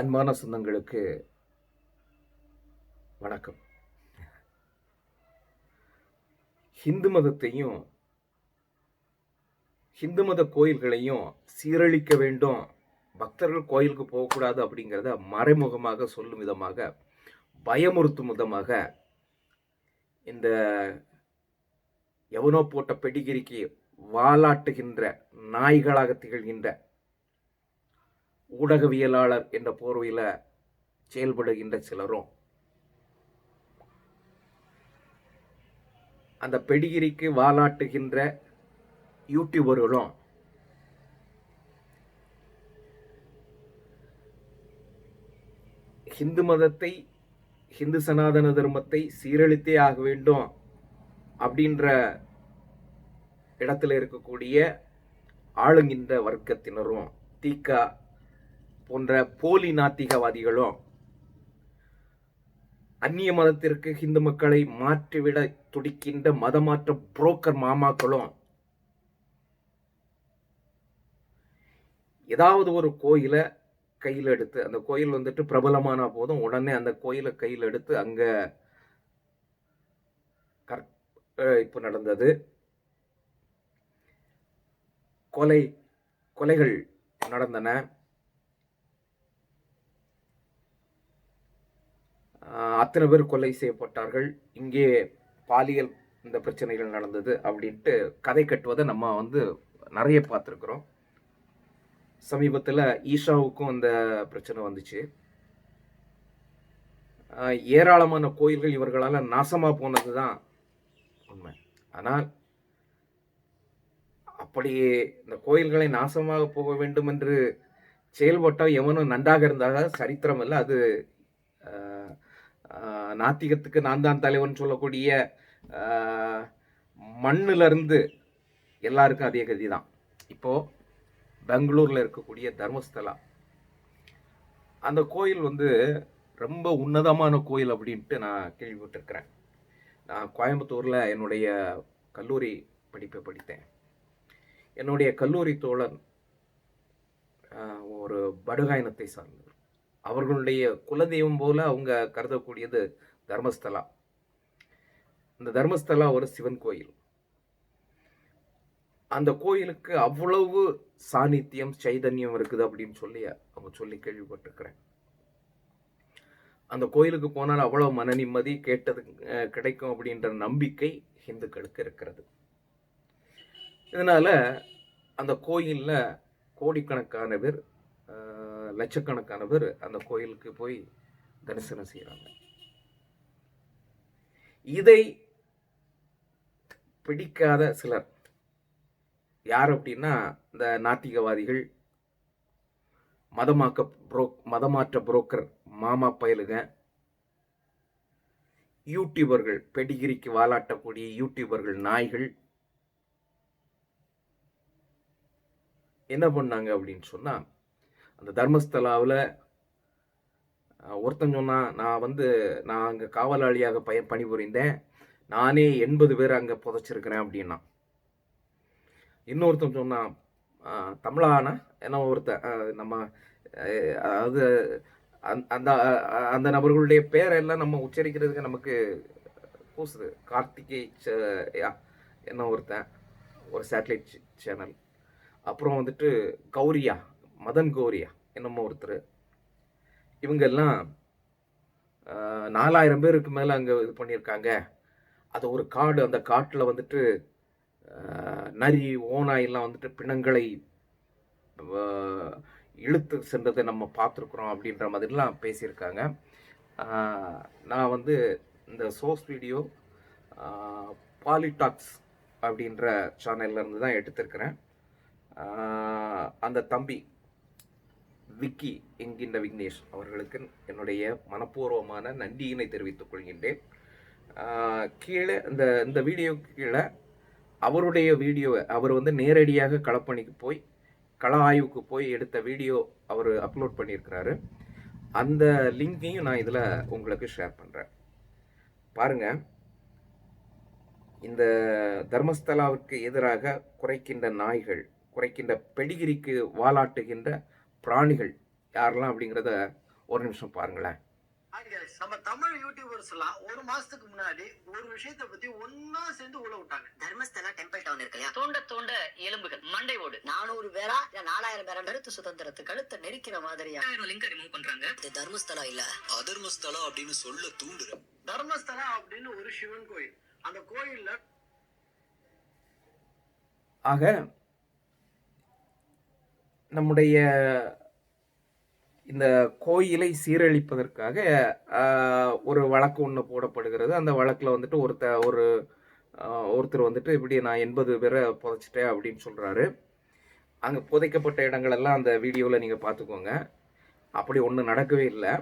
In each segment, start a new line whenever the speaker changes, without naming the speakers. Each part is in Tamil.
அன்பான சொந்தங்களுக்கு வணக்கம். ஹிந்து மதத்தையும் ஹிந்து மத கோயில்களையும் சீரழிக்க வேண்டும் பக்தர்கள் கோயிலுக்கு போகக்கூடாது அப்படிங்கிறத மறைமுகமாக சொல்லும் விதமாக பயமுறுத்தும் விதமாக இந்த எவனோ போட்ட பெடிகிரிக்கு வாலாட்டுகின்ற நாய்களாக திகழ்கின்ற ஊடகவியலாளர் என்ற போர்வையில் செயல்படுகின்ற சிலரும் அந்த பெடிகிரிக்கு வாலாட்டுகின்ற யூடியூபர்களும் ஹிந்து மதத்தை ஹிந்து சனாதன தர்மத்தை சீரழித்தே ஆக வேண்டும் அப்படின்ற இடத்துல இருக்கக்கூடிய ஆளுங்கின்ற வர்க்கத்தினரும் தீக்கா போன்ற போலி நாத்திகவாதிகளும் அந்நிய மதத்திற்கு ஹிந்து மக்களை மாற்றிவிட துடிக்கின்ற மதமாற்ற புரோக்கர் மாமாக்களும் ஏதாவது ஒரு கோயிலை கையில் எடுத்து அந்த கோயில் வந்துட்டு பிரபலமான போதும் உடனே அந்த கோயிலை கையில் எடுத்து அங்க இப்போ நடந்தது. கொலை கொலைகள் நடந்தன. அத்தனை பேர் கொலை செய்யப்பட்டார்கள். இங்கே பாலியல் இந்த பிரச்சனைகள் நடந்தது அப்படின்ட்டு கதை கட்டுவதை நம்ம வந்து நிறைய பார்த்துருக்குறோம். சமீபத்தில் ஈஷாவுக்கும் அந்த பிரச்சனை வந்துச்சு. ஏராளமான கோயில்கள் இவர்களால் நாசமாக போனது தான் உண்மை. ஆனால் அப்படி இந்த கோயில்களை நாசமாக போக வேண்டும் என்று செயல்பட்டால் எவனும் நன்றாக இருந்தாக சரித்திரம் இல்லை. அது நாத்திகத்துக்கு நான் தான் தலைவன் சொல்லக்கூடிய மண்ணிலிருந்து எல்லாருக்கும் அதே கதி தான் இப்போது பெங்களூரில் இருக்கக்கூடிய தர்மஸ்தலா. அந்த கோயில் வந்து ரொம்ப உன்னதமான கோயில் அப்படின்ட்டு நான் கேள்விப்பட்டிருக்கிறேன். நான் கோயம்புத்தூரில் என்னுடைய கல்லூரி படிப்பை படித்தேன். என்னுடைய கல்லூரி தோழன் ஒரு படுகாயினத்தை சார்ந்தவர். அவர்களுடைய குலதெய்வம் போல அவங்க கருதக்கூடியது தர்மஸ்தலா. இந்த தர்மஸ்தலா ஒரு சிவன் கோயில். அந்த கோயிலுக்கு அவ்வளவு சாநித்தியம் சைதன்யம் இருக்குது அப்படின்னு சொல்லி அவங்க சொல்லி கேள்விப்பட்டிருக்கிறேன். அந்த கோயிலுக்கு போனால் அவ்வளவு மன நிம்மதி கேட்டது கிடைக்கும் அப்படின்ற நம்பிக்கை ஹிந்துக்களுக்கு இருக்கிறது. இதனால அந்த கோயிலில் கோடிக்கணக்கான பேர் லட்சக்கணக்கான பேர் அந்த கோயிலுக்கு போய் தரிசனம் செய்கிறாங்க இதை பிடிக்காத சிலர் யார் அப்படின்னா இந்த நாத்திகவாதிகள் மதமாக்க புரோ மதமாற்ற புரோக்கர் மாமா பயலுங்க யூடியூபர்கள் பெடிகிரிக்கு வாலாட்டக்கூடிய யூடியூபர்கள் நாய்கள் என்ன பண்ணாங்க அப்படின்னு சொன்னால் அந்த தர்மஸ்தலாவில் ஒருத்தன் சொன்னான் நான் வந்து நான் அங்கே காவலாளியாக பய பணிபுரிந்தேன். நானே எண்பது பேர் அங்கே புதைச்சிருக்கிறேன் அப்படின்னா. இன்னொருத்தன் சொன்னான் தமிழானா? என்ன ஒருத்தன் நம்ம அதாவது அந்த அந்த நபர்களுடைய பேரெல்லாம் நம்ம உச்சரிக்கிறதுக்கு நமக்கு கூசுது கார்த்திகை என்ன ஒருத்தன் ஒரு சேட்டலைட் சேனல். அப்புறம் வந்துட்டு கௌரியா. மதன் கோரியா என்னமோ ஒருத்தர். இவங்கெல்லாம் நாலாயிரம் பேருக்கு மேலே அங்கே இது பண்ணியிருக்காங்க. அது ஒரு காடு அந்த காட்டில் வந்துட்டு நரி ஓனாயெல்லாம் வந்துட்டு பிணங்களை இழுத்து சென்றதை நம்ம பார்த்துருக்குறோம் அப்படின்ற மாதிரிலாம் பேசியிருக்காங்க. நான் வந்து இந்த சோர்ஸ் வீடியோ பாலிடாக்ஸ் அப்படின்ற சேனல்லேருந்து தான் எடுத்திருக்கிறேன். அந்த தம்பி விக்கி என்கின்ற விக்னேஷ் அவர்களுக்கு என்னுடைய மனப்பூர்வமான நன்றியினை தெரிவித்துக் கொள்கின்றேன். கீழே இந்த இந்த வீடியோக்கு கீழே அவருடைய வீடியோவை அவர் வந்து நேரடியாக களப்பணிக்கு போய் கள ஆய்வுக்கு போய் எடுத்த வீடியோ அவர் அப்லோட் பண்ணியிருக்கிறாரு. அந்த லிங்கையும் நான் இதில் உங்களுக்கு ஷேர் பண்ணுறேன். பாருங்கள் இந்த தர்மஸ்தலாவிற்கு எதிராக குறைக்கின்ற நாய்கள் குறைக்கின்ற பெடிகிரிக்கு வாலாட்டுகின்ற பிராணிகள் யாரெல்லாம் அப்படிங்கிறத ஒரு நிமிஷம் பாருங்களேன்.
நம்ம தமிழ் யூடியூபர்ஸ் எல்லாம் ஒரு மாசத்துக்கு முன்னாடி ஒரு விஷயத்தை பத்தி ஒன்னா சேர்ந்து உள்ள விட்டாங்க.
தர்மஸ்தலா டெம்பிள் டவுன் இருக்கு இல்லையா? தோண்ட தோண்ட எலும்புகள் மண்டை ஓடு. நானூறு பேரா இல்ல நாலாயிரம் பேரா கருத்து சுதந்திரத்து கழுத்தை நெரிக்கிற மாதிரியா? லிங்க ரிமூவ் பண்றாங்க. இது தர்மஸ்தலா இல்ல?
அதர்மஸ்தலம் அப்படின்னு சொல்ல தூண்டுற.
தர்மஸ்தலா அப்படின்னு ஒரு சிவன் கோயில். அந்த கோயில்ல
ஆக நம்முடைய இந்த கோயிலை சீரழிப்பதற்காக ஒரு வழக்கு ஒன்று போடப்படுகிறது. அந்த வழக்கில் வந்துட்டு ஒருத்த ஒரு ஒருத்தர் வந்துட்டு இப்படி நான் எண்பது பேரை புதைச்சிட்டேன் அப்படின்னு சொல்கிறாரு அங்கே புதைக்கப்பட்ட இடங்களெல்லாம் அந்த வீடியோவில் நீங்கள் பார்த்துக்கோங்க அப்படி ஒன்றும் நடக்கவே இல்லை.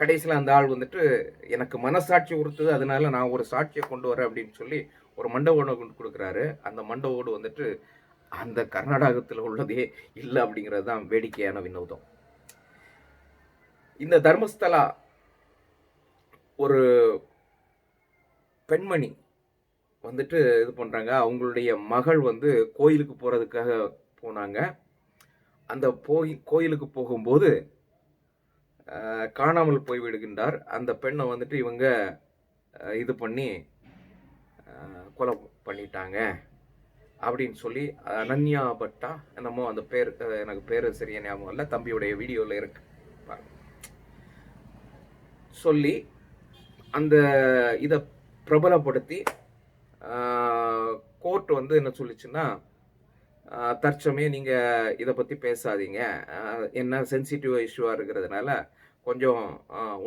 கடைசியில் அந்த ஆள் வந்துட்டு எனக்கு மனசாட்சி உறுத்துது அதனால நான் ஒரு சாட்சியை கொண்டு வரேன் அப்படின்னு சொல்லி ஒரு மண்டை ஓடு கொண்டு கொடுக்குறாரு. அந்த மண்டபோடு ஓடு வந்துட்டு அந்த கர்நாடகத்தில் உள்ளதே இல்லை அப்படிங்கிறது தான் வேடிக்கையான வினோதம். இந்த தர்மஸ்தலா ஒரு பெண்மணி வந்துட்டு இது பண்ணுறாங்க அவங்களுடைய மகள் வந்து கோயிலுக்கு போகிறதுக்காக போனாங்க. அந்த போய் கோயிலுக்கு போகும்போது காணாமல் போய் விடுகின்றார் அந்த பெண்ணை வந்துட்டு இவங்க இது பண்ணி கொலை பண்ணிட்டாங்க. அப்படின்னு சொல்லி அனன்யா பட்டா என்னமோ அந்த பேர் எனக்கு பேர் சரியா ஞாபகம் இல்லை தம்பியுடைய வீடியோவில் இருக்கு. பாருங்க. சொல்லி அந்த இதை பிரபலப்படுத்தி கோர்ட் வந்து என்ன சொல்லிச்சுன்னா தற்சமே நீங்கள் இதை பற்றி பேசாதீங்க. என்ன சென்சிட்டிவ் இஷ்யூவாக இருக்கிறதுனால கொஞ்சம்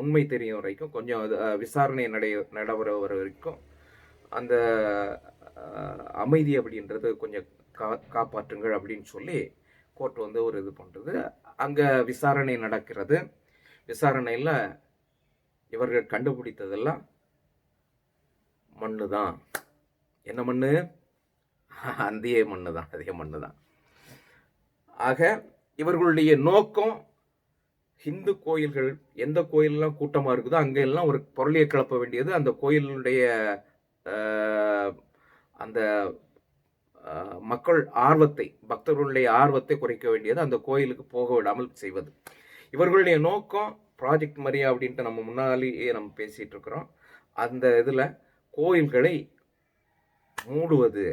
உண்மை தெரியும் வரைக்கும் கொஞ்சம் அது, விசாரணை நடை நடைபெற வரைக்கும் அந்த அமைதி அப்படின்றது கொஞ்சம் கா காப்பாற்றுங்கள் அப்படின்னு சொல்லி கோர்ட் வந்து ஒரு இது பண்ணுறது அங்கே விசாரணை நடக்கிறது. விசாரணையில் இவர்கள் கண்டுபிடித்ததெல்லாம் மண்ணு தான் என்ன மண்ணு? அந்திய மண்ணு தான் அதே மண்ணு தான் ஆக இவர்களுடைய நோக்கம் ஹிந்து கோயில்கள் எந்த கோயிலெல்லாம் கூட்டமாக இருக்குதோ அங்கெல்லாம் ஒரு பொருளியை கிளப்ப வேண்டியது. அந்த கோயிலுடைய அந்த மக்கள் ஆர்வத்தை பக்தர்களுடைய ஆர்வத்தை குறைக்க வேண்டியது அந்த கோயிலுக்கு போக விடாமல் செய்வது. இவர்களுடைய நோக்கம் ப்ராஜெக்ட் மரியா அப்படின்ட்டு நம்ம முன்னாலேயே நம்ம பேசிகிட்டு இருக்கிறோம் அந்த இதில் கோயில்களை மூடுவது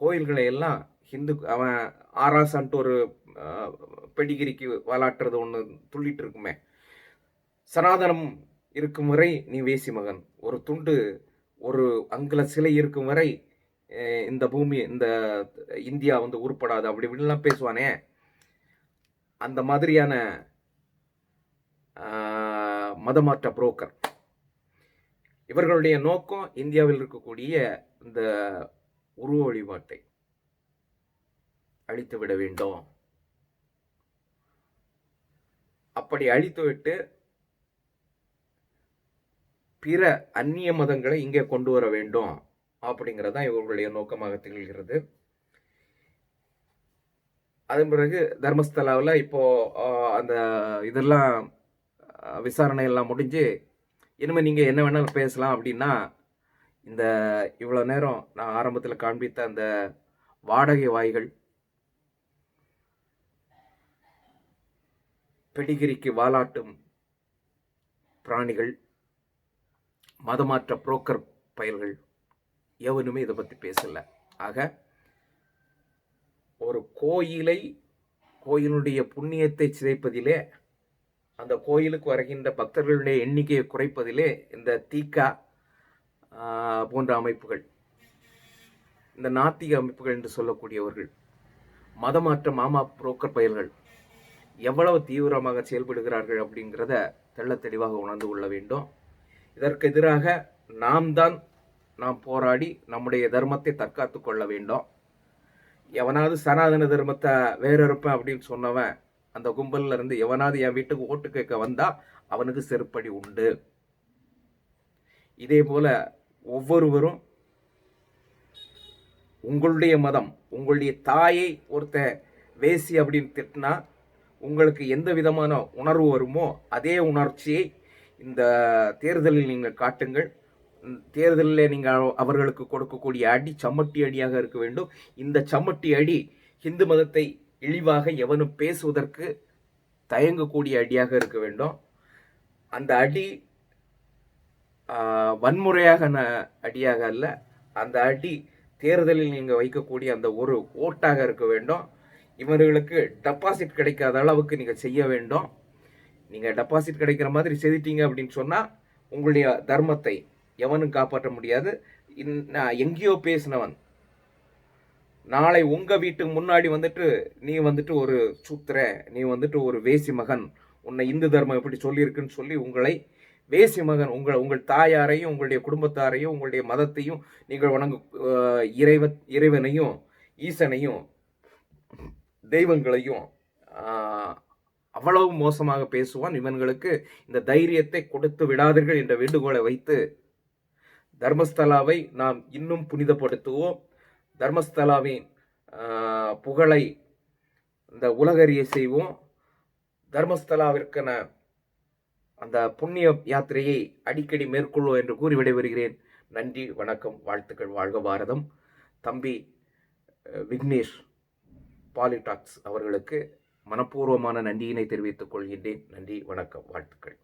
கோயில்களை எல்லாம் ஹிந்து அவன் ஆராசான்ட்டு ஒரு பெடிகிரிக்கு வளாட்டுறது ஒன்று துள்ளிட்டு இருக்குமே சனாதனம் இருக்கும் வரை நீ வேசி மகன் ஒரு துண்டு ஒரு அங்குல சிலை இருக்கும் வரை இந்த பூமி இந்த இந்தியா வந்து உருப்படாது அப்படி இப்படிலாம் பேசுவானே. அந்த மாதிரியான மதமாற்ற புரோக்கர். இவர்களுடைய நோக்கம் இந்தியாவில் இருக்கக்கூடிய இந்த உருவ வழிபாட்டை அழித்து விட வேண்டும். அப்படி அழித்துவிட்டு பிற அந்நிய மதங்களை இங்கே கொண்டு வர வேண்டும் அப்படிங்கிறது தான் இவர்களுடைய நோக்கமாக திகழ்கிறது. அதன் பிறகு தர்மஸ்தலாவில் இப்போது அந்த இதெல்லாம் விசாரணை எல்லாம் முடிஞ்சு இனிமேல் நீங்கள் என்ன வேணாலும் பேசலாம் அப்படின்னா இந்த இவ்வளோ நேரம் நான் ஆரம்பத்தில் காண்பித்த அந்த வாடகை வாய்கள் பெடிகிரிக்கு வாலாட்டும் பிராணிகள் மதமாற்ற புரோக்கர் பயல்கள் எவனுமே இதை பற்றி பேசலை. ஆக ஒரு கோயிலை கோயிலுடைய புண்ணியத்தை சிதைப்பதிலே அந்த கோயிலுக்கு வருகின்ற பக்தர்களுடைய எண்ணிக்கையை குறைப்பதிலே இந்த தீக்கா போன்ற அமைப்புகள் இந்த நாத்திக அமைப்புகள் என்று சொல்லக்கூடியவர்கள் மதமாற்ற மாமா புரோக்கர் பயல்கள் எவ்வளவு தீவிரமாக செயல்படுகிறார்கள் அப்படிங்கிறத தெள்ளத் தெளிவாக உணர்ந்து கொள்ள வேண்டும். இதற்கு எதிராக நாம் தான் நாம் போராடி நம்முடைய தர்மத்தை தற்காத்து கொள்ள வேண்டும். எவனாவது சனாதன தர்மத்தை வேற இருப்பேன் அப்படின்னு சொன்னவன் அந்த கும்பலில் இருந்து எவனாவது என் வீட்டுக்கு ஓட்டு கேட்க வந்தா அவனுக்கு செருப்படி உண்டு. இதே போல ஒவ்வொருவரும் உங்களுடைய மதம் உங்களுடைய தாயை ஒருத்த வேசி அப்படின்னு திட்டினா உங்களுக்கு எந்த விதமான உணர்வு வருமோ அதே உணர்ச்சியை இந்த தேர்தலில் நீங்கள் காட்டுங்கள். தேர்தலில் நீங்கள் அவர்களுக்கு கொடுக்கக்கூடிய அடி சம்மட்டி அடியாக இருக்க வேண்டும். இந்த சம்மட்டி அடி இந்து மதத்தை இழிவாக எவனும் பேசுவதற்கு தயங்கக்கூடிய அடியாக இருக்க வேண்டும். அந்த அடி வன்முறையாக அடியாக அல்ல. அந்த அடி தேர்தலில் நீங்கள் வைக்கக்கூடிய அந்த ஒரு ஓட்டாக இருக்க வேண்டும். இவர்களுக்கு டெபாசிட் கிடைக்காத அளவுக்கு நீங்கள் செய்ய வேண்டும். நீங்கள் டெபாசிட் கிடைக்கிற மாதிரி செய்துட்டீங்க அப்படின்னு சொன்னால் உங்களுடைய தர்மத்தை எவனும் காப்பாற்ற முடியாது. நான் எங்கேயோ பேசினவன். நாளை உங்கள் வீட்டுக்கு முன்னாடி வந்துட்டு நீ வந்துட்டு ஒரு சூத்திர நீ வந்துட்டு ஒரு வேசி மகன். உன்னை இந்து தர்மம் எப்படி சொல்லியிருக்குன்னு சொல்லி உங்களை வேசி மகன் உங்கள் உங்கள் தாயாரையும் உங்களுடைய குடும்பத்தாரையும் உங்களுடைய மதத்தையும் நீங்கள் வணங்கு இறைவ இறைவனையும் ஈசனையும் தெய்வங்களையும் அவ்வளவு மோசமாக பேசுவான். இவன்களுக்கு இந்த தைரியத்தை கொடுத்து விடாதீர்கள் என்ற வேண்டுகோளை வைத்து தர்மஸ்தலாவை நாம் இன்னும் புனிதப்படுத்துவோம். தர்மஸ்தலாவின் புகழை இந்த உலகறிய செய்வோம். தர்மஸ்தலாவிற்கென அந்த புண்ணிய யாத்திரையை அடிக்கடி மேற்கொள்வோம் என்று கூறி விடைபெறுகிறேன். நன்றி வணக்கம் வாழ்த்துக்கள் வாழ்க பாரதம். தம்பி விக்னேஷ் பாலிடாக்ஸ் அவர்களுக்கு மனப்பூர்வமான நன்றியினை தெரிவித்துக் கொள்கின்றேன். நன்றி வணக்கம் வாழ்த்துக்கள்.